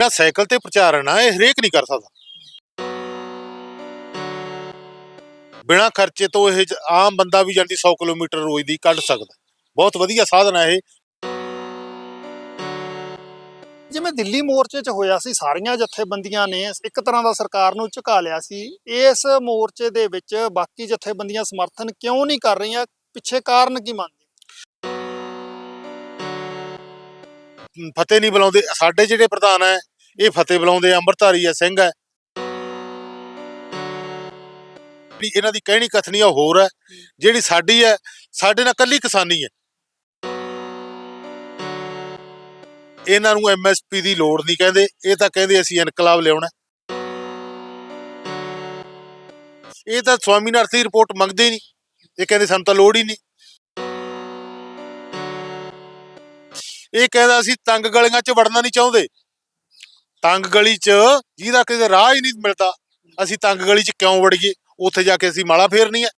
ਜਿਹੜਾ ਸਾਈਕਲ ਤੇ ਪ੍ਰਚਾਰਨ ਆ ਇਹ ਹਰੇਕ ਨਹੀਂ ਕਰ ਸਕਦਾ। ਬਿਨਾ ਖਰਚੇ ਤੋਂ ਇਹ ਆਮ ਬੰਦਾ ਵੀ ਜਾਂਦੀ 100 ਕਿਲੋਮੀਟਰ ਰੋਜ਼ ਦੀ ਕੱਢ ਸਕਦਾ। ਬਹੁਤ ਵਧੀਆ ਸਾਧਨ ਆ ਇਹ। ਜਿਵੇਂ ਦਿੱਲੀ ਮੋਰਚੇ 'ਚ ਹੋਇਆ ਸੀ ਸਾਰੀਆਂ ਜਥੇਬੰਦੀਆਂ ਨੇ ਇੱਕ ਤਰ੍ਹਾਂ ਦਾ ਸਰਕਾਰ ਨੂੰ ਝੁਕਾ ਲਿਆ ਸੀ। ਇਸ ਮੋਰਚੇ ਦੇ ਵਿੱਚ ਬਾਕੀ ਜਥੇਬੰਦੀਆਂ ਸਮਰਥਨ ਕਿਉਂ ਨਹੀਂ ਕਰ ਰਹੀਆਂ? ਪਿੱਛੇ ਕਾਰਨ ਕੀ ਮੰਨਦੇ ਹੋ? ਫਤਿਹ ਨਹੀਂ ਬੁਲਾਉਂਦੇ। ਸਾਡੇ ਜਿਹੜੇ ਪ੍ਰਧਾਨ ਹੈ ਇਹ ਫਤਿਹ ਬੁਲਾਉਂਦੇ ਆ, ਅੰਮ੍ਰਿਤਧਾਰੀ ਹੈ ਸਿੰਘ ਹੈ ਵੀ ਇਹਨਾਂ ਦੀ ਕਹਿਣੀ ਕਥਨੀ ਉਹ ਹੋਰ ਹੈ ਜਿਹੜੀ ਸਾਡੀ ਹੈ ਸਾਡੇ ਨਾਲ ਕੱਲੀ ਕਿਸਾਨੀ ਹੈ ਇਹਨਾਂ ਨੂੰ ਐਮਐਸਪੀ ਦੀ ਲੋੜ ਨਹੀਂ ਕਹਿੰਦੇ। ਇਹ ਤਾਂ ਕਹਿੰਦੇ ਅਸੀਂ ਇਨਕਲਾਬ ਲਿਆਉਣਾ। ਇਹ ਤਾਂ ਸਵਾਮੀਨਾਥਨ ਦੀ ਰਿਪੋਰਟ ਮੰਗਦੇ ਹੀ ਨਹੀਂ। ਇਹ ਕਹਿੰਦੇ ਸਾਨੂੰ ਤਾਂ ਲੋੜ ਹੀ ਨਹੀਂ। ਇਹ ਕਹਿੰਦਾ ਅਸੀਂ ਤੰਗ ਗਲੀਆਂ 'ਚ ਵੜਨਾ ਨਹੀਂ ਚਾਹੁੰਦੇ। ਤੰਗ ਗਲੀ 'ਚ ਜਿਹਦਾ ਕਿਤੇ ਰਾਹ ਹੀ ਨਹੀਂ ਮਿਲਦਾ, ਅਸੀਂ ਤੰਗ ਗਲੀ 'ਚ ਕਿਉਂ ਵੜੀਏ ਉੱਥੇ ਜਾ ਕੇ ਅਸੀਂ ਮਾਲਾ ਫੇਰਨੀ ਹੈ।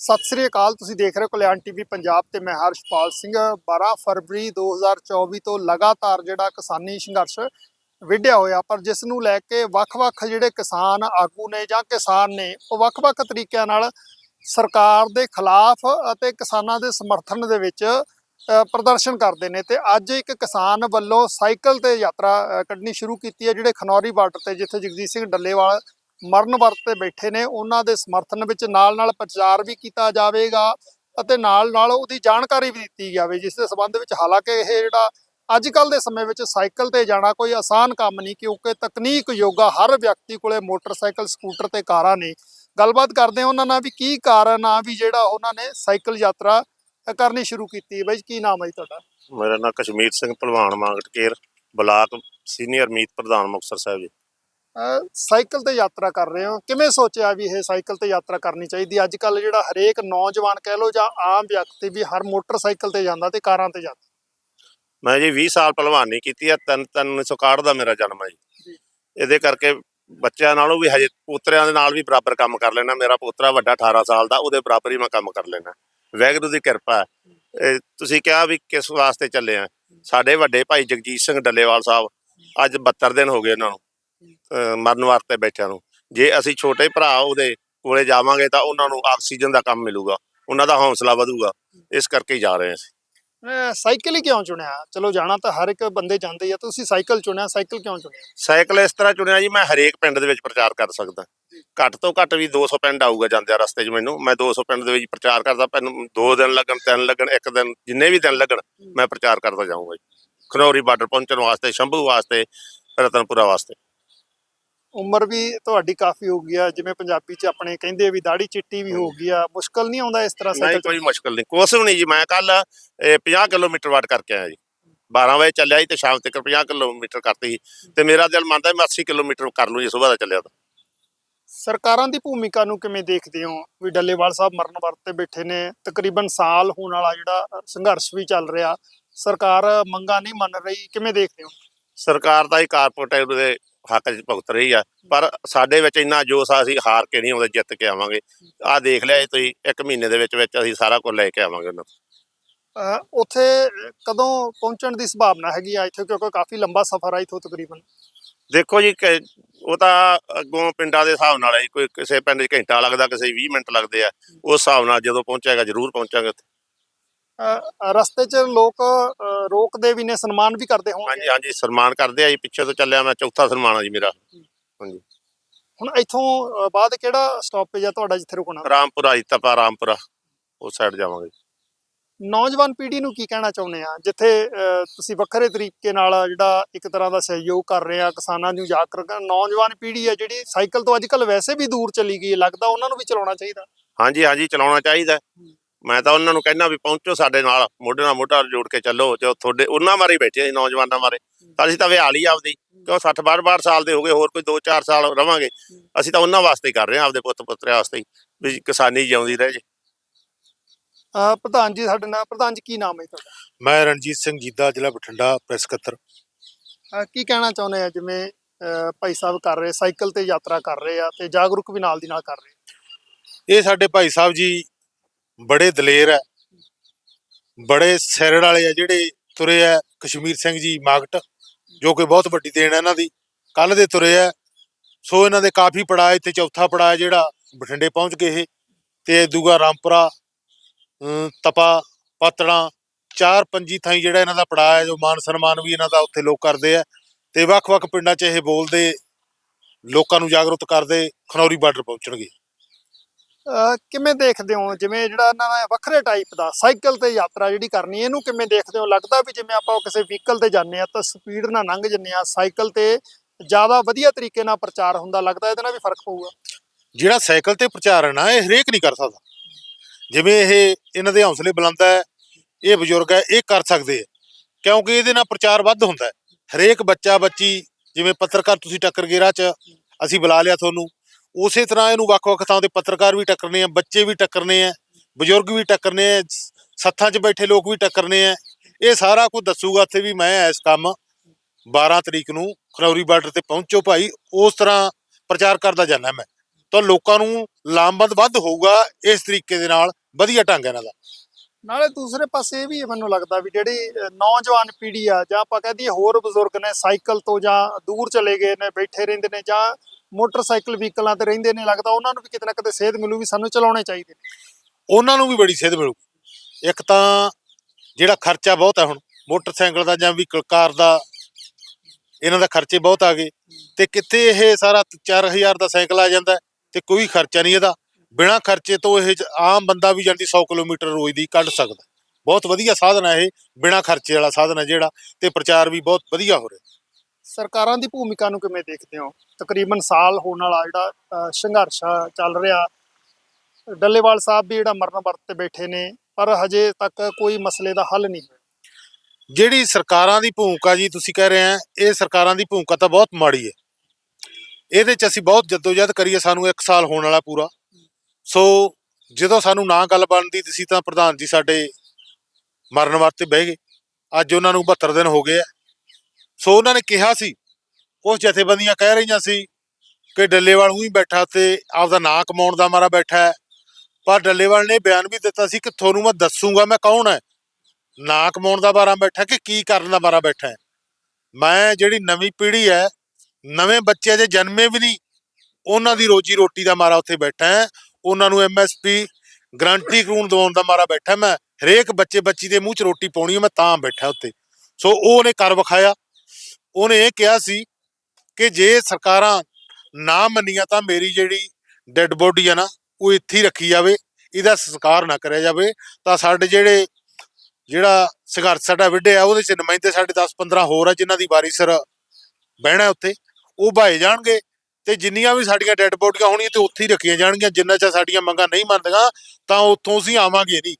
ਸਤਿ ਸ੍ਰੀ ਅਕਾਲ, ਤੁਸੀਂ ਦੇਖ ਰਹੇ ਹੋ ਕਲਿਆਣ ਟੀਵੀ ਪੰਜਾਬ ਤੇ ਮੈਂ ਹਰਸ਼ਪਾਲ ਸਿੰਘ। 12 ਫਰਵਰੀ 2024 ਤੋਂ ਲਗਾਤਾਰ ਜਿਹੜਾ ਕਿਸਾਨੀ ਸੰਘਰਸ਼ ਵਿੱਢਿਆ ਹੋਇਆ, ਪਰ ਜਿਸ ਨੂੰ ਲੈ ਕੇ ਵੱਖ-ਵੱਖ ਜਿਹੜੇ ਕਿਸਾਨ ਆਗੂ ਨੇ ਜਾਂ ਕਿਸਾਨ ਨੇ, ਉਹ ਵੱਖ-ਵੱਖ ਤਰੀਕਿਆਂ ਨਾਲ ਸਰਕਾਰ ਦੇ ਖਿਲਾਫ ਅਤੇ ਕਿਸਾਨਾਂ ਦੇ ਸਮਰਥਨ ਦੇ ਵਿੱਚ ਪ੍ਰਦਰਸ਼ਨ ਕਰਦੇ ਨੇ ਤੇ ਅੱਜ ਇੱਕ ਕਿਸਾਨ ਵੱਲੋਂ ਸਾਈਕਲ ਤੇ ਯਾਤਰਾ ਕੱਢਣੀ ਸ਼ੁਰੂ ਕੀਤੀ ਹੈ, ਜਿਹੜੇ ਖਨੌਰੀ ਬਾਰਡਰ ਤੇ ਜਿੱਥੇ ਜਗਜੀਤ ਸਿੰਘ ਡੱਲੇਵਾਲ ਮਰਨ ਵਰਤ ਤੇ ਬੈਠੇ ਨੇ, ਉਹਨਾਂ ਦੇ ਸਮਰਥਨ ਵਿੱਚ ਨਾਲ-ਨਾਲ ਪ੍ਰਚਾਰ ਵੀ ਕੀਤਾ ਜਾਵੇਗਾ ਅਤੇ ਨਾਲ-ਨਾਲ ਉਹਦੀ ਜਾਣਕਾਰੀ ਵੀ ਦਿੱਤੀ ਜਾਵੇ, ਜਿਸ ਦੇ ਸੰਬੰਧ ਵਿੱਚ ਹਾਲਾਂਕਿ ਇਹ ਜਿਹੜਾ ਅੱਜ ਕੱਲ ਦੇ ਸਮੇਂ ਵਿੱਚ ਸਾਈਕਲ ਤੇ ਜਾਣਾ ਕੋਈ ਆਸਾਨ ਕੰਮ ਨਹੀਂ, ਕਿਉਂਕਿ ਤਕਨੀਕ ਯੋਗਾ ਹਰ ਵਿਅਕਤੀ ਕੋਲੇ ਮੋਟਰਸਾਈਕਲ, ਸਕੂਟਰ ਤੇ ਕਾਰਾਂ ਨੇ। ਗੱਲਬਾਤ ਕਰਦੇ ਹਾਂ ਉਹਨਾਂ ਨਾਲ ਵੀ ਕੀ ਕਾਰਨ ਆ ਵੀ ਜਿਹੜਾ ਉਹਨਾਂ ਨੇ ਸਾਈਕਲ ਯਾਤਰਾ ਕਰਨੀ ਸ਼ੁਰੂ ਕੀਤੀ ਹੈ। ਬਾਈ ਕੀ ਨਾਮ ਹੈ ਜੀ ਤੁਹਾਡਾ? ਮੇਰਾ ਨਾਮ ਕਸ਼ਮੀਰ ਸਿੰਘ ਭਲਵਾਨ ਮਾਂਗਟ ਕੇਰ ਬਲਾਕ ਸੀਨੀਅਰ ਮੀਤ ਪ੍ਰਧਾਨ ਮੁਕਤਸਰ ਸਾਹਿਬ ਜੀ। ਸਾਈਕਲ ਤੇ ਯਾਤਰਾ ਕਰ ਰਹੇ ਹੋ। ਕਿਵੇਂ ਸੋਚਿਆ ਵੀ ਇਹ ਸਾਈਕਲ ਤੇ ਯਾਤਰਾ ਕਰਨੀ ਚਾਹੀਦੀ ਅੱਜ ਕੱਲ ਜਿਹੜਾ ਹਰੇਕ ਨੌਜਵਾਨ ਕਹਿ ਲੋ ਜਾਂ ਆਮ ਵਿਅਕਤੀ ਵੀ ਹਰ ਮੋਟਰਸਾਈਕਲ ਤੇ ਜਾਂਦਾ ਤੇ ਕਾਰਾਂ ਤੇ ਜਾਂਦਾ। ਮੈਂ ਜੀ 20 ਸਾਲ ਭਲਵਾਨੀ ਕੀਤੀ ਆ ਤਿੰਨ ਤਿੰਨ 1961 ਦਾ ਮੇਰਾ ਜਨਮ ਹੈ ਜੀ। ਇਹਦੇ ਕਰਕੇ ਬੱਚਿਆਂ ਨਾਲੋਂ ਵੀ ਹਜੇ ਪੋਤਰਿਆਂ ਦੇ ਨਾਲ ਵੀ ਬਰਾਬਰ ਕੰਮ ਕਰ ਲੈਣਾ ਮੇਰਾ ਪੋਤਰਾ ਵੱਡਾ 18 ਸਾਲ ਦਾ ਉਹਦੇ ਬਰਾਬਰ ਹੀ ਮੈਂ ਕੰਮ ਕਰ ਲੈਣਾ ਵੈਗਰੂ ਦੀ ਕਿਰਪਾ ਤੁਸੀਂ ਕਿਹਾ ਵੀ ਕਿਸ ਵਾਸਤੇ ਚੱਲੇ ਆ। ਸਾਡੇ ਵੱਡੇ ਭਾਈ ਜਗਜੀਤ ਸਿੰਘ ਡੱਲੇਵਾਲ ਸਾਹਿਬ ਅੱਜ 72 ਦਿਨ ਹੋ ਗਏ ਉਹਨਾਂ ਨੂੰ ਮਰਨ ਵਾਰ ਤੇ ਬੈਠਿਆਂ ਨੂੰ। ਜੇ ਅਸੀਂ ਛੋਟੇ ਭਰਾ ਉਹਦੇ ਕੋਲੇ ਜਾਵਾਂਗੇ ਤਾਂ ਉਹਨਾਂ ਨੂੰ ਆਕਸੀਜਨ ਦਾ ਕੰਮ ਮਿਲੂਗਾ ਉਹਨਾਂ ਦਾ ਹੌਸਲਾ ਵਧੂਗਾ। ਇਸ ਕਰਕੇ ਹੀ ਜਾ ਰਹੇ ਅਸੀਂ। ਸਾਈਕਲ ਹੀ ਕਿਉਂ ਚੁਣਿਆ? ਚਲੋ ਜਾਣਾ ਤਾਂ ਹਰ ਇੱਕ ਬੰਦੇ ਜਾਂਦੇ ਆ ਤੁਸੀਂ ਸਾਈਕਲ ਚੁਣਿਆ ਸਾਈਕਲ ਕਿਉਂ ਚੁਣਿਆ? ਸਾਈਕਲ ਇਸ ਤਰ੍ਹਾਂ ਚੁਣਿਆ ਜੀ ਮੈਂ ਹਰੇਕ ਪਿੰਡ ਦੇ ਵਿੱਚ ਪ੍ਰਚਾਰ ਕਰ ਸਕਦਾ। ਘੱਟ ਤੋਂ ਘੱਟ ਵੀ 200 ਪਿੰਡ ਆਊਗਾ ਜਾਂਦੇ ਆ ਰਸਤੇ 'ਚ ਮੈਨੂੰ। ਮੈਂ 200 ਪਿੰਡ ਦੇ ਵਿੱਚ ਪ੍ਰਚਾਰ ਕਰਦਾ ਮੈਨੂੰ 2 ਦਿਨ ਲੱਗਣ 3 ਲੱਗਣ ਇੱਕ ਦਿਨ ਜਿੰਨੇ ਵੀ ਦਿਨ ਲੱਗਣ ਮੈਂ ਪ੍ਰਚਾਰ ਕਰਦਾ ਜਾਊਂਗਾ ਜੀ। ਖਨੌਰੀ ਬਾਰਡਰ ਪਹੁੰਚਣ ਵਾਸਤੇ ਸ਼ੰਭੂ ਵਾਸਤੇ ਰਤਨਪੁਰਾ ਵਾਸਤੇ। ਉਮਰ ਵੀ ਤੁਹਾਡੀ ਕਾਫੀ ਹੋ ਗਈ ਆ ਜਿਵੇਂ ਪੰਜਾਬੀ ਚ ਆਪਣੇ ਕਹਿੰਦੇ ਵੀ ਦਾੜੀ ਚਿੱਟੀ ਵੀ ਹੋ ਗਈ ਆ ਮੁਸ਼ਕਲ ਨਹੀਂ ਆਉਂਦਾ ਇਸ ਤਰ੍ਹਾਂ ਨਹੀਂ ਸਾਈਕਲ ਕੋਈ ਮੁਸ਼ਕਲ ਨਹੀਂ ਕੁਛ ਵੀ ਨਹੀਂ ਜੀ ਮੈਂ ਕੱਲ 50 ਕਿਲੋਮੀਟਰ ਵਾਟ ਕਰਕੇ ਆਇਆ ਜੀ। 12 ਵਜੇ ਚੱਲਿਆ ਸੀ ਤੇ ਸ਼ਾਮ ਤੱਕ 50 ਕਿਲੋਮੀਟਰ ਕਰਤੀ ਸੀ। ਤੇ ਮੇਰਾ ਦਿਲ ਮੰਨਦਾ ਮੈਂ 80 ਕਿਲੋਮੀਟਰ ਕਰ ਲੂ ਜੀ ਸਵੇਰ ਦਾ ਚੱਲਿਆ ਤਾਂ। ਸਰਕਾਰਾਂ ਦੀ ਭੂਮਿਕਾ ਨੂੰ ਕਿਵੇਂ ਦੇਖਦੇ ਹੋ? ਵੀ ਡੱਲੇਵਾਲ ਸਾਹਿਬ ਮਰਨ ਵਰਤ ਤੇ ਬੈਠੇ ਨੇ ਤਕਰੀਬਨ ਸਾਲ ਹੋਣ ਵਾਲਾ ਜਿਹੜਾ ਸੰਘਰਸ਼ ਵੀ ਚੱਲ ਰਿਹਾ ਸਰਕਾਰ ਮੰਗਾਂ ਨਹੀਂ ਮੰਨ ਰਹੀ ਕਿਵੇਂ ਦੇਖਦੇ ਹੋ? ਸਰਕਾਰ ਦਾ ਹੀ ਕਾਰਪੋਰੇਟ ਦੇ ਹੱਕ 'ਚ ਭੁਗਤ ਰਹੀ ਆ ਪਰ ਸਾਡੇ ਵਿੱਚ ਇੰਨਾ ਜੋਸ਼ ਆ ਅਸੀਂ ਹਾਰ ਕੇ ਨਹੀਂ ਆਉਂਦੇ ਜਿੱਤ ਕੇ ਆਵਾਂਗੇ। ਆਹ ਦੇਖ ਲਿਆ ਤੁਸੀਂ ਇੱਕ ਮਹੀਨੇ ਦੇ ਵਿੱਚ ਵਿੱਚ ਅਸੀਂ ਸਾਰਾ ਕੁਝ ਲੈ ਕੇ ਆਵਾਂਗੇ ਉਹਨਾਂ ਤੋਂ। ਉੱਥੇ ਕਦੋਂ ਪਹੁੰਚਣ ਦੀ ਸੰਭਾਵਨਾ ਹੈਗੀ ਆ ਇੱਥੇ? ਕਿਉਂਕਿ ਕਾਫੀ ਲੰਬਾ ਸਫ਼ਰ ਆ ਇੱਥੋਂ ਤਕਰੀਬਨ। ਦੇਖੋ ਜੀ ਉਹ ਤਾਂ ਅੱਗੋਂ ਪਿੰਡਾਂ ਦੇ ਹਿਸਾਬ ਨਾਲ ਹੈ ਜੀ, ਕੋਈ ਕਿਸੇ ਪਿੰਡ 'ਚ ਘੰਟਾ ਲੱਗਦਾ ਕਿਸੇ 'ਚ 20 ਮਿੰਟ ਲੱਗਦੇ ਆ ਉਸ ਹਿਸਾਬ ਨਾਲ ਜਦੋਂ ਪਹੁੰਚੇਗਾ ਜ਼ਰੂਰ ਪਹੁੰਚਾਂਗੇ ਉੱਥੇ। ਅ, ਰਸਤੇ 'ਚ ਲੋਕ ਅ, ਰੋਕਦੇ ਵੀ ਨੇ ਸਨਮਾਨ ਵੀ ਕਰਦੇ ਹੋਣਗੇ। ਹਾਂਜੀ ਹਾਂਜੀ ਸਨਮਾਨ ਕਰਦੇ ਆ ਜੀ ਪਿੱਛੇ ਤੋਂ ਚੱਲਿਆ ਮੈਂ ਚੌਥਾ ਸਨਮਾਨ ਆ ਜੀ ਮੇਰਾ। ਹਾਂਜੀ। ਹੁਣ ਇੱਥੋਂ ਅ, ਬਾਅਦ ਕਿਹੜਾ ਸਟਾਪੇਜ ਆ ਤੁਹਾਡਾ ਜਿੱਥੇ ਰੁਕਣਾ? ਰਾਮਪੁਰਾ ਜੀ ਤਪਾ ਰਾਮਪੁਰਾ ਉਸ ਸਾਈਡ ਜਾਵਾਂਗੇ। ਨੌਜਵਾਨ ਪੀੜ੍ਹੀ ਨੂੰ ਕੀ ਕਹਿਣਾ ਚਾਹੁੰਦੇ ਆ? ਜਿੱਥੇ ਤੁਸੀਂ ਵੱਖਰੇ ਤਰੀਕੇ ਨਾਲ ਜਿਹੜਾ ਇੱਕ ਤਰ੍ਹਾਂ ਦਾ ਸਹਿਯੋਗ ਕਰ ਰਹੇ ਆ ਕਿਸਾਨਾਂ ਨੂੰ ਜਾਗਰ ਕਰ ਨੌਜਵਾਨ ਪੀੜ੍ਹੀ ਆ ਜਿਹੜੀ ਸਾਈਕਲ ਤੋਂ ਅੱਜਕੱਲ ਵੈਸੇ ਵੀ ਦੂਰ ਚਲੀ ਗਈ ਹੈ ਲੱਗਦਾ ਉਹਨਾਂ ਨੂੰ ਵੀ ਚਲਾਉਣਾ ਚਾਹੀਦਾ। ਹਾਂਜੀ ਹਾਂਜੀ ਚਲਾਉਣਾ ਚਾਹੀਦਾ। ਮੈਂ ਤਾਂ ਉਹਨਾਂ ਨੂੰ ਕਹਿੰਦਾ ਵੀ ਪਹੁੰਚੋ ਸਾਡੇ ਨਾਲ ਮੋਢੇ ਨਾਲ ਮੋਢਾ ਜੋੜ ਕੇ ਚੱਲੋ ਜੋ ਤੁਹਾਡੇ ਉਹਨਾਂ ਮਾਰੇ ਬੈਠੇ ਨੌਜਵਾਨਾਂ ਮਾਰੇ ਅਸੀਂ ਤਾਂ ਵਿਹਾਲ ਹੀ ਆਪਦੀ। ਕਿਉਂ 60 62 62 ਸਾਲ ਦੇ ਹੋ ਗਏ ਹੋਰ ਕੋਈ 2-4 ਸਾਲ ਰਵਾਂਗੇ। ਅਸੀਂ ਤਾਂ ਉਹਨਾਂ ਵਾਸਤੇ ਕਰ ਰਹੇ ਹਾਂ ਆਪਦੇ ਪੁੱਤ ਪੁੱਤਰਿਆਂ ਵਾਸਤੇ ਵੀ ਕਿਸਾਨੀ ਜਿਉਂਦੀ ਰਹੇ ਜੀ। ਪ੍ਰਧਾਨ ਜੀ ਸਾਡੇ ਨਾਲ ਪ੍ਰਧਾਨ ਜੀ ਕੀ ਨਾਮ ਹੈ ਤੁਹਾਡਾ? ਮੈਂ ਰਣਜੀਤ ਸਿੰਘ ਜੀਦਾ ਜ਼ਿਲ੍ਹਾ ਬਠਿੰਡਾ ਪ੍ਰੈਸ ਸਕੱਤਰ ਕੀ ਕਹਿਣਾ ਚਾਹੁੰਦੇ ਆ? ਜਿਵੇਂ ਭਾਈ ਸਾਹਿਬ ਕਰ ਰਹੇ ਸਾਈਕਲ ਤੇ ਯਾਤਰਾ ਕਰ ਰਹੇ ਆ ਤੇ ਜਾਗਰੂਕ ਵੀ ਨਾਲ ਦੀ ਨਾਲ ਕਰ ਰਹੇ। ਇਹ ਸਾਡੇ ਭਾਈ ਸਾਹਿਬ ਜੀ ਬੜੇ ਦਲੇਰ ਹੈ ਬੜੇ ਸਿਰੜ ਵਾਲੇ ਆ ਜਿਹੜੇ ਤੁਰੇ ਆ ਕਸ਼ਮੀਰ ਸਿੰਘ ਜੀ ਮਾਗਟ ਜੋ ਕਿ ਬਹੁਤ ਵੱਡੀ ਦੇਣ ਹੈ ਇਹਨਾਂ ਦੀ। ਕੱਲ ਦੇ ਤੁਰੇ ਆ ਸੋ ਇਹਨਾਂ ਦੇ ਕਾਫੀ ਪੜਾਅ ਇੱਥੇ ਚੌਥਾ ਪੜਾਅ ਜਿਹੜਾ ਬਠਿੰਡੇ ਪਹੁੰਚ ਗਏ ਇਹ ਤੇ ਦੂਗਾ ਰਾਮਪੁਰਾ ਤਪਾ ਪਾਤੜਾਂ ਚਾਰ ਪੰਜੀ ਥਾਈ ਜਿਹੜਾ ਇਹਨਾਂ ਦਾ ਪੜਾਅ ਹੈ ਜੋ ਮਾਨ ਸਨਮਾਨ ਵੀ ਇਹਨਾਂ ਦਾ ਉੱਥੇ ਲੋਕ ਕਰਦੇ ਆ ਤੇ ਵੱਖ-ਵੱਖ ਪਿੰਡਾਂ 'ਚ ਇਹ ਬੋਲਦੇ ਲੋਕਾਂ ਨੂੰ ਜਾਗਰੂਕ ਕਰਦੇ ਖਨੌਰੀ ਬਾਰਡਰ ਪਹੁੰਚਣਗੇ। ਕਿਵੇਂ ਦੇਖਦੇ ਹੋ? ਜਿਵੇਂ ਜਿਹੜਾ ਇਹਨਾਂ ਦਾ ਵੱਖਰੇ ਟਾਈਪ ਦਾ ਸਾਈਕਲ ਤੇ ਯਾਤਰਾ ਜਿਹੜੀ ਕਰਨੀ ਇਹਨੂੰ ਕਿਵੇਂ ਦੇਖਦੇ ਹੋ? ਲੱਗਦਾ ਵੀ ਜਿਵੇਂ ਆਪਾਂ ਕਿਸੇ ਵਹੀਕਲ ਤੇ ਜਾਂਦੇ ਆ ਤਾਂ ਸਪੀਡ ਨਾਲ ਲੰਘ ਜੰਨੇ ਆ ਸਾਈਕਲ ਤੇ ਜ਼ਿਆਦਾ ਵਧੀਆ ਤਰੀਕੇ ਨਾਲ ਪ੍ਰਚਾਰ ਹੁੰਦਾ ਲੱਗਦਾ ਇਹਦੇ ਨਾਲ ਵੀ ਫ਼ਰਕ ਪਊਗਾ? ਜਿਹੜਾ ਸਾਈਕਲ ਤੇ ਪ੍ਰਚਾਰਨ ਆ ਇਹ ਹਰੇਕ ਨਹੀਂ ਕਰ ਸਕਦਾ। ਜਿਵੇਂ ਇਹ ਇਹਨਾਂ ਦੇ ਹੌਸਲੇ ਬੁਲੰਦ ਹੈ, ਇਹ ਬਜ਼ੁਰਗ ਹੈ, ਇਹ ਕਰ ਸਕਦੇ ਹੈ। ਕਿਉਂਕਿ ਇਹਦੇ ਨਾਲ ਪ੍ਰਚਾਰ ਵੱਧ ਹੁੰਦਾ ਹੈ। ਹਰੇਕ ਬੱਚਾ ਬੱਚੀ, ਜਿਵੇਂ ਪੱਤਰਕਾਰ ਤੁਸੀਂ ਟੱਕਰ ਗਏ ਰਾਹ 'ਚ ਅਸੀਂ ਬੁਲਾ ਲਿਆ ਤੁਹਾਨੂੰ, ਉਸੇ ਤਰ੍ਹਾਂ ਇਹਨੂੰ ਵੱਖ-ਵੱਖ ਥਾਂ ਤੇ ਪੱਤਰਕਾਰ ਵੀ ਟੱਕਰਨੇ ਆ, ਬੱਚੇ ਵੀ ਟੱਕਰਨੇ ਆ, ਬਜ਼ੁਰਗ ਵੀ ਟੱਕਰਨੇ ਆ ਸੱਥਾਂ 'ਚ ਬੈਠੇ ਲੋਕ ਵੀ ਟੱਕਰਨੇ ਆ। ਇਹ ਸਾਰਾ ਕੁਝ ਦੱਸੂਗਾ ਇੱਥੇ ਵੀ ਮੈਂ ਇਸ ਕੰਮ 12 ਤਰੀਕ ਨੂੰ ਖਰੌਰੀ ਬਾਰਡਰ ਤੇ ਪਹੁੰਚੋ ਭਾਈ, ਉਸ ਤਰ੍ਹਾਂ ਪ੍ਰਚਾਰ ਕਰਦਾ ਜਾਂਦਾ ਮੈਂ। ਤਾਂ ਲੋਕਾਂ ਨੂੰ ਲਾਮਬੰਦ ਵੱਧ ਹੋਊਗਾ ਇਸ ਤਰੀਕੇ ਦੇ ਨਾਲ। ਵਧੀਆ ਢੰਗ ਇਹਨਾਂ ਦਾ। ਨਾਲੇ ਦੂਸਰੇ ਪਾਸੇ ਇਹ ਵੀ ਮੈਨੂੰ ਲੱਗਦਾ ਵੀ ਜਿਹੜੀ ਨੌਜਵਾਨ ਪੀੜ੍ਹੀ ਆ ਜਾਂ ਆਪਾਂ ਕਹਦੇ ਹੋਰ ਬਜ਼ੁਰਗ ਨੇ ਸਾਈਕਲ ਤੋਂ ਜਾਂ ਦੂਰ ਚਲੇ ਗਏ ਨੇ ਬੈਠੇ ਰਹਿੰਦੇ ਨੇ ਜਾਂ ਮੋਟਰਸਾਈਕਲ ਵਹੀਕਲਾਂ ਤੇ ਰਹਿੰਦੇ ਨੇ ਲੱਗਦਾ ਉਹਨਾਂ ਨੂੰ ਵੀ ਕਿਤੇ ਨਾ ਕਿਤੇ ਸੇਧ ਮਿਲੂ ਵੀ ਸਾਨੂੰ ਚਲਾਉਣੇ ਚਾਹੀਦੇ ਨੇ। ਉਹਨਾਂ ਨੂੰ ਵੀ ਬੜੀ ਸੇਧ ਮਿਲੂਗੀ ਇੱਕ ਤਾਂ ਜਿਹੜਾ ਖਰਚਾ ਬਹੁਤ ਹੈ ਹੁਣ ਮੋਟਰਸਾਈਕਲ ਦਾ ਜਾਂ ਵਹੀਕਲ ਕਾਰ ਦਾ ਇਹਨਾਂ ਦਾ ਖਰਚੇ ਬਹੁਤ ਆ ਗਏ। ਤੇ ਕਿੱਥੇ ਇਹ ਸਾਰਾ 4000 ਦਾ ਸਾਈਕਲ ਆ ਜਾਂਦਾ ਹੈ ਤੇ ਕੋਈ ਖਰਚਾ ਨਹੀਂ ਇਹਦਾ। ਬਿਨਾਂ ਖਰਚੇ ਤੋਂ ਇਹ ਜ- ਆਮ ਬੰਦਾ ਵੀ ਜਾਂਦੀ 100 ਕਿਲੋਮੀਟਰ ਰੋਜ਼ ਦੀ ਕੱਢ ਸਕਦਾ। ਬਹੁਤ ਵਧੀਆ ਸਾਧਨ ਹੈ ਇਹ ਬਿਨਾਂ ਖਰਚੇ ਵਾਲਾ ਸਾਧਨ ਹੈ ਜਿਹੜਾ ਤੇ ਪ੍ਰਚਾਰ ਵੀ ਬਹੁਤ ਵਧੀਆ ਹੋ ਰਿਹਾ। ਸਰਕਾਰਾਂ ਦੀ ਭੂਮਿਕਾ ਨੂੰ ਕਿਵੇਂ ਦੇਖਦੇ ਹੋ? ਤਕਰੀਬਨ ਸਾਲ ਹੋਣ ਵਾਲਾ ਜਿਹੜਾ ਸੰਘਰਸ਼ ਆ ਚੱਲ ਰਿਹਾ। ਡੱਲੇਵਾਲ ਸਾਹਿਬ ਵੀ ਜਿਹੜਾ ਮਰਨ ਵਰਤ ਤੇ ਬੈਠੇ ਨੇ ਪਰ ਹਜੇ ਤੱਕ ਕੋਈ ਮਸਲੇ ਦਾ ਹੱਲ ਨਹੀਂ ਹੋਇਆ। ਜਿਹੜੀ ਸਰਕਾਰਾਂ ਦੀ ਭੂਮਿਕਾ ਜੀ ਤੁਸੀਂ ਕਹਿ ਰਹੇ ਆ ਇਹ ਸਰਕਾਰਾਂ ਦੀ ਭੂਮਿਕਾ ਤਾਂ ਬਹੁਤ ਮਾੜੀ ਹੈ। ਇਹਦੇ 'ਚ ਅਸੀਂ ਬਹੁਤ ਜਦੋਜਹਿਦ ਕਰੀਏ ਸਾਨੂੰ 1 ਸਾਲ ਹੋਣ ਵਾਲਾ ਪੂਰਾ। ਸੋ ਜਦੋਂ ਸਾਨੂੰ ਨਾ ਗੱਲ ਬਣਦੀ ਸੀ ਤਾਂ ਪ੍ਰਧਾਨ ਜੀ ਸਾਡੇ ਮਰਨ ਵਾਸਤੇ ਬਹਿ ਗਏ। ਅੱਜ ਉਹਨਾਂ ਨੂੰ 72 ਦਿਨ ਹੋ ਗਏ ਆ। ਸੋ ਉਹਨਾਂ ਨੇ ਕਿਹਾ ਸੀ, ਉਸ ਜਥੇਬੰਦੀਆਂ ਕਹਿ ਰਹੀਆਂ ਸੀ ਕਿ ਡੱਲੇਵਾਲ ਉਹੀ ਬੈਠਾ ਤੇ ਆਪਦਾ ਨਾਂ ਕਮਾਉਣ ਦਾ ਮਾਰਾ ਬੈਠਾ ਪਰ ਡੱਲੇਵਾਲ ਨੇ ਬਿਆਨ ਵੀ ਦਿੱਤਾ ਸੀ ਕਿ ਤੁਹਾਨੂੰ ਮੈਂ ਦੱਸੂਗਾ ਮੈਂ ਕੌਣ ਹੈ। ਨਾ ਕਮਾਉਣ ਦਾ ਬਾਰਾ ਬੈਠਾ ਕਿ ਕੀ ਕਰਨ ਦਾ ਬਾਰਾ ਬੈਠਾ ਹੈ। ਮੈਂ ਜਿਹੜੀ ਨਵੀਂ ਪੀੜ੍ਹੀ ਹੈ, ਨਵੇਂ ਬੱਚੇ ਜੇ ਜਨਮੇ ਵੀ ਨਹੀਂ, ਉਹਨਾਂ ਦੀ ਰੋਜੀ ਰੋਟੀ ਦਾ ਮਾਰਾ ਉੱਥੇ ਬੈਠਾ ਹੈ। ਉਹਨਾਂ ਨੂੰ ਐਮਐਸਪੀ ਗਰੰਟੀ ਕਾਨੂੰਨ ਦਿਵਾਉਣ ਦਾ ਮਾਰਾ ਬੈਠਾ ਮੈਂ, ਹਰੇਕ ਬੱਚੇ ਬੱਚੀ ਦੇ ਮੂੰਹ 'ਚ ਰੋਟੀ ਪਾਉਣੀ ਮੈਂ ਤਾਂ ਬੈਠਾ ਉੱਤੇ। ਸੋ ਉਹ ਉਹਨੇ ਕਰ ਵਿਖਾਇਆ। ਉਹਨੇ ਇਹ ਕਿਹਾ ਸੀ ਕਿ ਜੇ ਸਰਕਾਰਾਂ ਨਾ ਮੰਨੀਆਂ ਤਾਂ ਮੇਰੀ ਜਿਹੜੀ ਡੈੱਡ ਬੋਡੀ ਆ ਨਾ, ਉਹ ਇੱਥੇ ਹੀ ਰੱਖੀ ਜਾਵੇ, ਇਹਦਾ ਸੰਸਕਾਰ ਨਾ ਕਰਿਆ ਜਾਵੇ। ਤਾਂ ਸਾਡੇ ਜਿਹੜੇ, ਜਿਹੜਾ ਸੰਘਰਸ਼ ਸਾਡਾ ਵਿੱਢਿਆ ਉਹਦੇ ਚ ਨੁਮਾਇੰਦੇ ਸਾਡੇ 10 15 ਹੋਰ ਆ, ਜਿਨ੍ਹਾਂ ਦੀ ਵਾਰੀ ਸਰ ਬਹਿਣਾ ਉੱਥੇ ਉਹ ਭਾਏ ਜਾਣਗੇ। ਤੇ ਜਿੰਨੀਆਂ ਵੀ ਸਾਡੀਆਂ ਡੈੱਡ ਬੋਡੀਆਂ ਹੋਣੀਆਂ ਤੇ ਉੱਥੇ ਹੀ ਰੱਖੀਆਂ ਜਾਣਗੀਆਂ, ਜਿੰਨਾ ਚਿਰ ਸਾਡੀਆਂ ਮੰਗਾਂ ਨਹੀਂ ਮੰਨਦੀਆਂ, ਤਾਂ ਉੱਥੋਂ ਅਸੀਂ ਆਵਾਂਗੇ ਨਹੀਂ।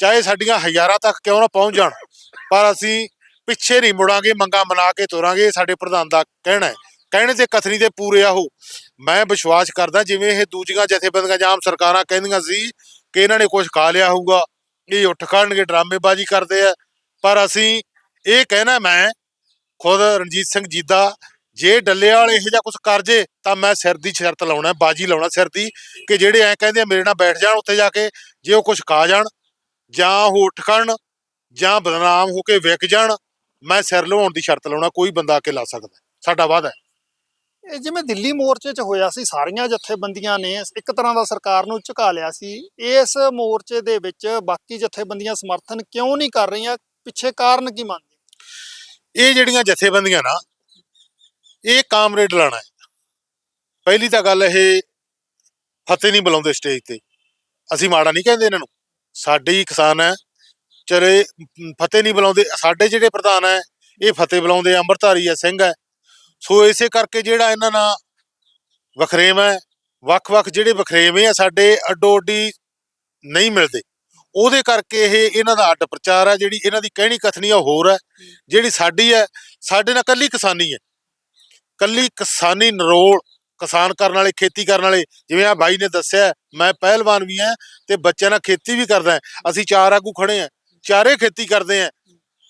ਚਾਹੇ ਸਾਡੀਆਂ ਹਜ਼ਾਰਾਂ ਤੱਕ ਕਿਉਂ ਨਾ ਪਹੁੰਚ ਜਾਣ, ਪਰ ਅਸੀਂ ਪਿੱਛੇ ਨਹੀਂ ਮੁੜਾਂਗੇ, ਮੰਗਾਂ ਮਨਾ ਕੇ ਤੋਰਾਂਗੇ, ਸਾਡੇ ਪ੍ਰਧਾਨ ਦਾ ਕਹਿਣਾ ਹੈ। ਕਹਿਣੇ ਤੇ ਕਥਨੀ ਦੇ ਪੂਰੇ ਆ ਉਹ। ਮੈਂ ਵਿਸ਼ਵਾਸ ਕਰਦਾ ਜਿਵੇਂ ਇਹ ਦੂਜੀਆਂ ਜਥੇਬੰਦੀਆਂ ਜਾਂ ਆਮ ਸਰਕਾਰਾਂ ਕਹਿੰਦੀਆਂ ਸੀ ਕਿ ਇਹਨਾਂ ਨੇ ਕੁਝ ਖਾ ਲਿਆ ਹੋਊਗਾ, ਇਹ ਉੱਠ ਖੜਨਗੇ, ਡਰਾਮੇਬਾਜ਼ੀ ਕਰਦੇ ਆ। ਪਰ ਅਸੀਂ ਇਹ ਕਹਿਣਾ ਮੈਂ, ਖੁਦ ਰਣਜੀਤ ਸਿੰਘ ਜੀਦਾ ਜੇ ਡੱਲੇ ਵਾਲੇ ਇਹੋ ਜਿਹਾ ਕੁਝ ਕਰ ਜੇ ਤਾਂ ਮੈਂ ਸਿਰ ਦੀ ਸ਼ਰਤ ਲਾਉਣਾ ਬਾਜੀ ਲਾਉਣਾ ਸਿਰ ਦੀ ਕਿ ਜਿਹੜੇ ਐ ਕਹਿੰਦੇ ਮੇਰੇ ਨਾਲ ਬੈਠ ਜਾਣ ਉੱਥੇ ਜਾ ਕੇ ਜੇ ਉਹ ਕੁਝ ਖਾ ਜਾਣ ਜਾਂ ਉਹ ਉੱਠ ਖੜਨ ਜਾਂ ਬਦਨਾਮ ਹੋ ਕੇ ਵਿਕ ਜਾਣ ਮੈਂ ਸਿਰ ਲਵਾਉਣ ਦੀ ਸ਼ਰਤ ਲਾਉਣਾ ਕੋਈ ਬੰਦਾ ਆ ਕੇ ਲਾ ਸਕਦਾ ਸਾਡਾ ਵਾਅਦਾ ਹੈ ਇਹ ਜਿਵੇਂ ਦਿੱਲੀ ਮੋਰਚੇ 'ਚ ਹੋਇਆ ਸੀ ਸਾਰੀਆਂ ਜਥੇਬੰਦੀਆਂ ਨੇ ਇੱਕ ਤਰ੍ਹਾਂ ਦਾ ਸਰਕਾਰ ਨੂੰ ਝੁਕਾ ਲਿਆ ਸੀ ਇਸ ਮੋਰਚੇ ਦੇ ਵਿੱਚ ਬਾਕੀ ਜਥੇਬੰਦੀਆਂ ਸਮਰਥਨ ਕਿਉਂ ਨਹੀਂ ਕਰ ਰਹੀਆਂ ਪਿੱਛੇ ਕਾਰਨ ਕੀ ਮੰਨਦੇ? ਇਹ ਜਿਹੜੀਆਂ ਜਥੇਬੰਦੀਆਂ ਨਾ ਇਹ ਕਾਮਰੇਡ ਲਾਣਾ ਹੈ। ਪਹਿਲੀ ਤਾਂ ਗੱਲ ਇਹ ਫਤਿਹ ਨਹੀਂ ਬੁਲਾਉਂਦੇ ਸਟੇਜ ਤੇ। ਅਸੀਂ ਮਾੜਾ ਨਹੀਂ ਕਹਿੰਦੇ ਇਹਨਾਂ ਨੂੰ। ਸਾਡੇ ਹੀ ਕਿਸਾਨ ਹੈ, ਚਰੇ ਫਤਿਹ ਨਹੀਂ ਬੁਲਾਉਂਦੇ। ਸਾਡੇ ਜਿਹੜੇ ਪ੍ਰਧਾਨ ਹੈ, ਇਹ ਫਤਿਹ ਬੁਲਾਉਂਦੇ ਅੰਮ੍ਰਿਤਧਾਰੀ ਹੈ, ਸਿੰਘ ਹੈ। ਸੋ ਇਸੇ ਕਰਕੇ ਜਿਹੜਾ ਇਹਨਾਂ ਨਾਲ ਵਖਰੇਮ ਹੈ, ਵੱਖ-ਵੱਖ ਜਿਹੜੇ ਵਖਰੇਵੇਂ ਆ, ਸਾਡੇ ਅੱਡੋ ਅੱਡੀ ਨਹੀਂ ਮਿਲਦੇ। ਉਹਦੇ ਕਰਕੇ ਇਹ ਇਹਨਾਂ ਦਾ ਅੱਡ ਪ੍ਰਚਾਰ ਹੈ, ਜਿਹੜੀ ਇਹਨਾਂ ਦੀ ਕਹਿਣੀ ਕਥਨੀ ਆ, ਉਹ ਹੋਰ ਹੈ। ਜਿਹੜੀ ਸਾਡੀ ਹੈ, ਸਾਡੇ ਨਾਲ ਕੱਲੀ ਕਿਸਾਨੀ ਹੈ। ਕੱਲੀ ਕਿਸਾਨੀ ਨਰੋਲ ਕਿਸਾਨ ਕਰਨ ਵਾਲੇ ਖੇਤੀ ਕਰਨ ਵਾਲੇ ਜਿਵੇਂ ਆ ਬਾਈ ਨੇ ਦੱਸਿਆ ਮੈਂ ਪਹਿਲਵਾਨ ਵੀ ਹਾਂ ਤੇ ਬੱਚਿਆਂ ਨਾਲ ਖੇਤੀ ਵੀ ਕਰਦਾ ਅਸੀਂ ਚਾਰ ਆਗੂ ਖੜੇ ਆ ਚਾਰੇ ਖੇਤੀ ਕਰਦੇ ਆ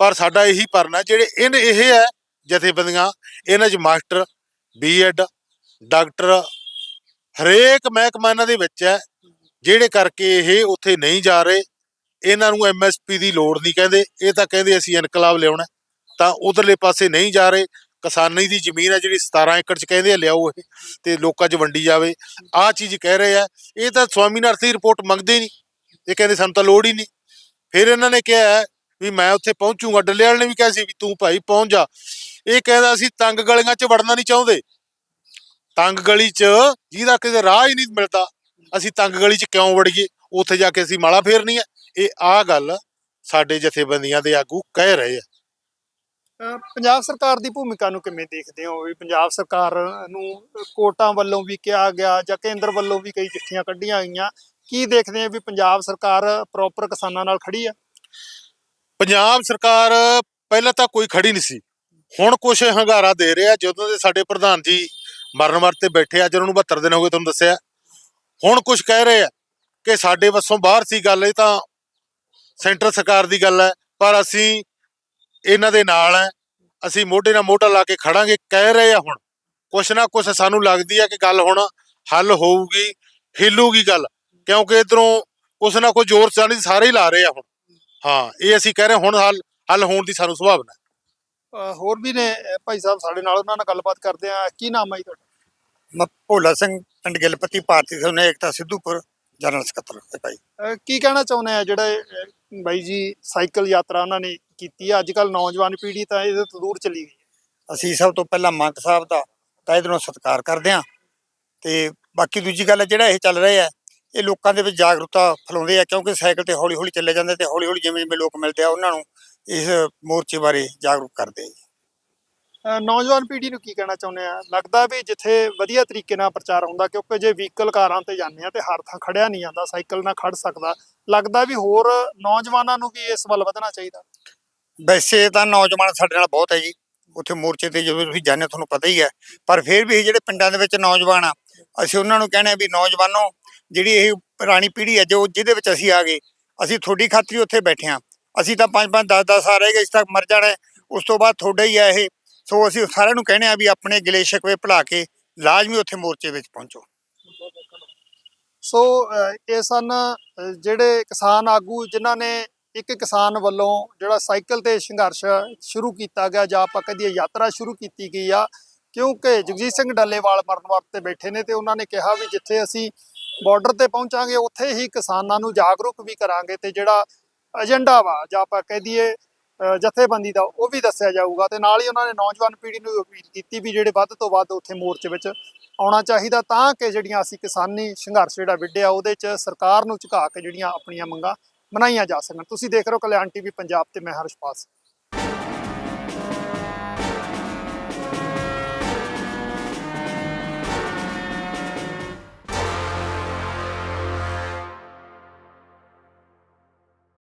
ਪਰ ਸਾਡਾ ਇਹੀ ਪਰਨਾ ਹੈ, ਜਿਹੜੇ ਇਹਨ ਇਹ ਹੈ ਜਥੇਬੰਦੀਆਂ ਇਹਨਾਂ 'ਚ ਮਾਸਟਰ ਬੀਐਡ ਡਾਕਟਰ ਹਰੇਕ ਮਹਿਕਮਾ ਇਹਨਾਂ ਦੇ ਵਿੱਚ ਹੈ ਜਿਹੜੇ ਕਰਕੇ ਇਹ ਉੱਥੇ ਨਹੀਂ ਜਾ ਰਹੇ ਇਹਨਾਂ ਨੂੰ ਐਮਐਸਪੀ ਦੀ ਲੋੜ ਨਹੀਂ ਕਹਿੰਦੇ ਇਹ ਤਾਂ ਕਹਿੰਦੇ ਅਸੀਂ ਇਨਕਲਾਬ ਲਿਆਉਣਾ ਤਾਂ ਉਧਰਲੇ ਪਾਸੇ ਨਹੀਂ ਜਾ ਰਹੇ ਕਿਸਾਨੀ ਦੀ ਜ਼ਮੀਨ ਹੈ ਜਿਹੜੀ 17 ਏਕੜ ਚ ਕਹਿੰਦੇ ਆ, ਲਿਆਓ ਇਹ ਤੇ ਲੋਕਾਂ 'ਚ ਵੰਡੀ ਜਾਵੇ। ਆਹ ਚੀਜ਼ ਕਹਿ ਰਹੇ ਆ, ਇਹ ਤਾਂ ਸਵਾਮੀਨਾਥਨ ਦੀ ਰਿਪੋਰਟ ਮੰਗਦੇ ਨਹੀਂ। ਇਹ ਕਹਿੰਦੇ ਸਾਨੂੰ ਤਾਂ ਲੋੜ ਹੀ ਨਹੀਂ। ਫਿਰ ਇਹਨਾਂ ਨੇ ਕਿਹਾ ਵੀ ਮੈਂ ਉੱਥੇ ਪਹੁੰਚੂਗਾ। ਡੱਲੇ ਵਾਲੇ ਨੇ ਵੀ ਕਿਹਾ ਸੀ ਵੀ ਤੂੰ ਭਾਈ ਪਹੁੰਚ ਜਾ। ਇਹ ਕਹਿੰਦਾ ਅਸੀਂ ਤੰਗ ਗਲੀਆਂ 'ਚ ਵੜਨਾ ਨਹੀਂ ਚਾਹੁੰਦੇ। ਤੰਗ ਗਲੀ 'ਚ ਜਿਹਦਾ ਕਿਤੇ ਰਾਹ ਹੀ ਨਹੀਂ ਮਿਲਦਾ, ਅਸੀਂ ਤੰਗ ਗਲੀ 'ਚ ਕਿਉਂ ਵੜੀਏ? ਉੱਥੇ ਜਾ ਕੇ ਅਸੀਂ ਮਾਲਾ ਫੇਰਨੀ ਹੈ ਇਹ ਆਹ ਗੱਲ ਸਾਡੇ ਜਥੇਬੰਦੀਆਂ ਦੇ ਆਗੂ ਕਹਿ ਰਹੇ ਆ। ਪੰਜਾਬ ਸਰਕਾਰ ਦੀ ਭੂਮਿਕਾ ਨੂੰ ਕਿਵੇਂ ਦੇਖਦੇ ਹੋ? ਵੀ ਪੰਜਾਬ ਸਰਕਾਰ ਨੂੰ ਕੋਰਟਾਂ ਵੱਲੋਂ ਵੀ ਕਿਹਾ ਗਿਆ ਜਾਂ ਕੇਂਦਰ ਵੱਲੋਂ ਵੀ ਕਈ ਚਿੱਠੀਆਂ ਕੱਢੀਆਂ ਗਈਆਂ। ਕੀ ਦੇਖਦੇ ਆ ਵੀ ਪੰਜਾਬ ਸਰਕਾਰ ਪ੍ਰੋਪਰ ਕਿਸਾਨਾਂ ਨਾਲ ਖੜੀ ਆ ਪੰਜਾਬ ਸਰਕਾਰ ਪਹਿਲਾਂ ਤਾਂ ਕੋਈ ਖੜੀ ਨਹੀਂ ਸੀ। ਹੁਣ ਕੁਛ ਹੰਗਾਰਾ ਦੇ ਰਿਹਾ ਜਦੋਂ ਦੇ ਸਾਡੇ ਪ੍ਰਧਾਨ ਜੀ ਮਰਨ ਵਰਤੇ ਬੈਠੇ ਆ ਜਿਹਨਾਂ ਨੂੰ 72 ਦਿਨ ਹੋ ਗਏ ਤੁਹਾਨੂੰ ਦੱਸਿਆ। ਹੁਣ ਕੁਛ ਕਹਿ ਰਹੇ ਆ ਕਿ ਸਾਡੇ ਵੱਸੋਂ ਬਾਹਰ ਸੀ ਗੱਲ, ਇਹ ਤਾਂ ਸੈਂਟਰ ਸਰਕਾਰ ਦੀ ਗੱਲ ਹੈ। ਪਰ ਅਸੀਂ ਇਹਨਾਂ ਦੇ ਨਾਲ ਹੈ। ਅਸੀਂ ਮੋਢੇ ਨਾਲ ਮੋਢਾ ਲਾ ਕੇ ਖੜਾਂਗੇ ਕਹਿ ਰਹੇ ਆ ਹੁਣ। ਕੁਛ ਨਾ ਕੁਛ ਸਾਨੂੰ ਲੱਗਦੀ ਹੈ ਕਿ ਗੱਲ ਹੁਣ ਹੱਲ ਹੋਊਗੀ ਹਿੱਲੂਗੀ ਗੱਲ। ਕਿਉਂਕਿ ਇਧਰੋਂ ਕੁਛ ਨਾ ਕੁਛ ਜ਼ੋਰ ਚਾਣੀ ਸਾਰੇ ਹੀ ਲਾ ਰਹੇ ਆ ਹੁਣ। ਹਾਂ ਇਹ ਅਸੀਂ ਕਹਿ ਰਹੇ ਹੁਣ ਹੱਲ ਹੱਲ ਹੋਣ ਦੀ ਸਾਨੂੰ ਸੰਭਾਵਨਾ ਹੈ। ਹੋਰ ਵੀ ਨੇ ਭਾਈ ਸਾਹਿਬ ਸਾਡੇ ਨਾਲ ਉਹਨਾਂ ਨਾਲ ਗੱਲਬਾਤ ਕਰਦੇ ਆ। ਕੀ ਨਾਮ ਹੈ ਜੀ ਤੁਹਾਡਾ? ਮੈਂ ਭੋਲਾ ਸਿੰਘ ਪਿੰਡ ਗਿਲਪਤੀ ਭਾਰਤੀ ਸੋਨੇ ਏਕਤਾ ਸਿੱਧੂਪੁਰ। ਜਨਰਲ ਸਕੱਤਰ ਹੈ ਭਾਈ ਅਹ ਕੀ ਕਹਿਣਾ ਚਾਹੁੰਦੇ ਆ ਜਿਹੜੇ ਬਾਈ ਜੀ ਸਾਈਕਲ ਯਾਤਰਾ ਉਹਨਾਂ ਨੇ ਕੀਤੀ ਆ ਅੱਜ ਕੱਲ ਨੌਜਵਾਨ ਪੀੜ੍ਹੀ ਤਾਂ ਇਹਦੇ ਤੋਂ ਦੂਰ ਚਲੀ ਗਈ। ਅਸੀਂ ਸਭ ਤੋਂ ਪਹਿਲਾਂ ਮੰਕ ਸਾਹਿਬ ਦਾ ਤਹਿ ਦਿਲੋਂ ਸਤਿਕਾਰ ਕਰਦੇ ਹਾਂ ਤੇ ਬਾਕੀ ਦੂਜੀ ਗੱਲ ਹੈ ਜਿਹੜਾ ਇਹ ਚੱਲ ਰਿਹਾ ਹੈ ਇਹ ਲੋਕਾਂ ਦੇ ਵਿੱਚ ਜਾਗਰੂਕਤਾ ਫੈਲਾਉਂਦੇ ਆ ਕਿਉਂਕਿ ਸਾਈਕਲ ਤੇ ਹੌਲੀ ਹੌਲੀ ਚੱਲੇ ਜਾਂਦੇ ਤੇ ਹੌਲੀ ਹੌਲੀ ਜਿਵੇਂ ਜਿਵੇਂ ਲੋਕ ਮਿਲਦੇ ਆ ਉਹਨਾਂ ਨੂੰ ਇਸ ਮੋਰਚੇ ਬਾਰੇ ਜਾਗਰੂਕ ਕਰਦੇ ਆ ਜੀ। ਨੌਜਵਾਨ ਪੀੜ੍ਹੀ ਨੂੰ ਕੀ ਕਹਿਣਾ ਚਾਹੁੰਦੇ ਆ? ਲੱਗਦਾ ਵੀ ਜਿੱਥੇ ਵਧੀਆ ਤਰੀਕੇ ਨਾਲ ਪ੍ਰਚਾਰ ਹੁੰਦਾ, ਕਿਉਂਕਿ ਜੇ ਵਹੀਕਲ ਕਾਰਾਂ ਤੇ ਜਾਂਦੇ ਆ ਤੇ ਹਰ ਥਾਂ ਖੜਿਆ ਨਹੀਂ ਜਾਂਦਾ ਸਾਈਕਲ ਨਾਲ ਖੜ ਸਕਦਾ। ਲੱਗਦਾ ਵੀ ਹੋਰ ਨੌਜਵਾਨਾਂ ਨੂੰ ਵੀ ਇਸ ਵੱਲ ਵਧਣਾ ਚਾਹੀਦਾ? ਵੈਸੇ ਤਾਂ ਨੌਜਵਾਨ ਸਾਡੇ ਨਾਲ ਬਹੁਤ ਹੈ ਜੀ। ਉੱਥੇ ਮੋਰਚੇ ਤੇ ਜਦੋਂ ਤੁਸੀਂ ਜਾਂਦੇ ਹੋ, ਤੁਹਾਨੂੰ ਪਤਾ ਹੀ ਹੈ। ਪਰ ਫਿਰ ਵੀ ਇਹ ਜਿਹੜੇ ਪਿੰਡਾਂ ਦੇ ਵਿੱਚ ਨੌਜਵਾਨ ਆ, ਅਸੀਂ ਉਹਨਾਂ ਨੂੰ ਕਹਿੰਦੇ ਆ ਵੀ ਨੌਜਵਾਨੋ, ਜਿਹੜੀ ਇਹ ਪੁਰਾਣੀ ਪੀੜ੍ਹੀ ਹੈ, ਜੋ ਜਿਹਦੇ ਵਿੱਚ ਅਸੀਂ ਆ ਗਏ, ਅਸੀਂ ਤੁਹਾਡੀ ਖਾਤਰੀ ਉੱਥੇ ਬੈਠੇ ਆ ਅਸੀਂ ਤਾਂ 5-5 10-10 ਆ ਰਹੇ ਗਏ ਇਸ ਤੱਕ ਮਰ ਜਾਣਾ ਉਸ ਤੋਂ ਬਾਅਦ ਤੁਹਾਡਾ ਹੀ ਆ ਇਹ। ਸੋ ਅਸੀਂ ਸਾਰਿਆਂ ਨੂੰ ਕਹਿੰਦੇ ਆ ਵੀ ਆਪਣੇ ਗਿਲੇ ਸ਼ਿਕਵੇ ਭੁਲਾ ਕੇ ਲਾਜ਼ਮੀ ਉੱਥੇ ਮੋਰਚੇ ਵਿੱਚ ਪਹੁੰਚੋ। ਸੋ ਇਹ ਸਨ ਜਿਹੜੇ ਕਿਸਾਨ ਆਗੂ ਜਿਨ੍ਹਾਂ ਨੇ ਇੱਕ ਕਿਸਾਨ ਵੱਲੋਂ ਜਿਹੜਾ ਸਾਈਕਲ ਤੇ ਸੰਘਰਸ਼ ਸ਼ੁਰੂ ਕੀਤਾ ਗਿਆ ਜਾਂ ਆਪਾਂ ਕਹਦੀਏ ਯਾਤਰਾ ਸ਼ੁਰੂ ਕੀਤੀ ਗਈ ਆ, ਕਿਉਂਕਿ ਜਗਜੀਤ ਸਿੰਘ ਡੱਲੇਵਾਲ ਮਰਨ ਵਰਤ ਤੇ ਬੈਠੇ ਨੇ ਤੇ ਉਹਨਾਂ ਨੇ ਕਿਹਾ ਵੀ ਜਿੱਥੇ ਅਸੀਂ ਬਾਰਡਰ ਤੇ ਪਹੁੰਚਾਂਗੇ, ਉੱਥੇ ਹੀ ਕਿਸਾਨਾਂ ਨੂੰ ਜਾਗਰੂਕ ਵੀ ਕਰਾਂਗੇ ਤੇ ਜਿਹੜਾ ਏਜੰਡਾ ਵਾ ਜਾਂ ਆਪਾਂ ਕਹਦੀਏ ਅਹ ਜਥੇਬੰਦੀ ਦਾ ਉਹ ਵੀ ਦੱਸਿਆ ਜਾਊਗਾ ਤੇ ਨਾਲ ਹੀ ਉਹਨਾਂ ਨੇ ਨੌਜਵਾਨ ਪੀੜ੍ਹੀ ਨੂੰ ਅਪੀਲ ਕੀਤੀ ਵੀ ਜਿਹੜੇ ਵੱਧ ਤੋਂ ਵੱਧ ਉੱਥੇ ਮੋਰਚੇ ਵਿੱਚ ਆਉਣਾ ਚਾਹੀਦਾ ਤਾਂ ਕਿ ਜਿਹੜੀਆਂ ਅਸੀਂ ਕਿਸਾਨੀ ਸੰਘਰਸ਼ ਜਿਹੜਾ ਵਿੱਢਿਆ ਉਹਦੇ 'ਚ ਸਰਕਾਰ ਨੂੰ ਝੁਕਾ ਕੇ ਜਿਹੜੀਆਂ ਆਪਣੀਆਂ ਮੰਗਾਂ ਮਨਾਈਆਂ ਜਾ ਸਕਣ। ਤੁਸੀਂ ਦੇਖ ਰਹੇ ਹੋ ਕਲਿਆਣ ਟੀਵੀ ਪੰਜਾਬ ਤੇ ਮੈਂ ਹਰਸ਼ਪਾਲ ਸਿੰਘ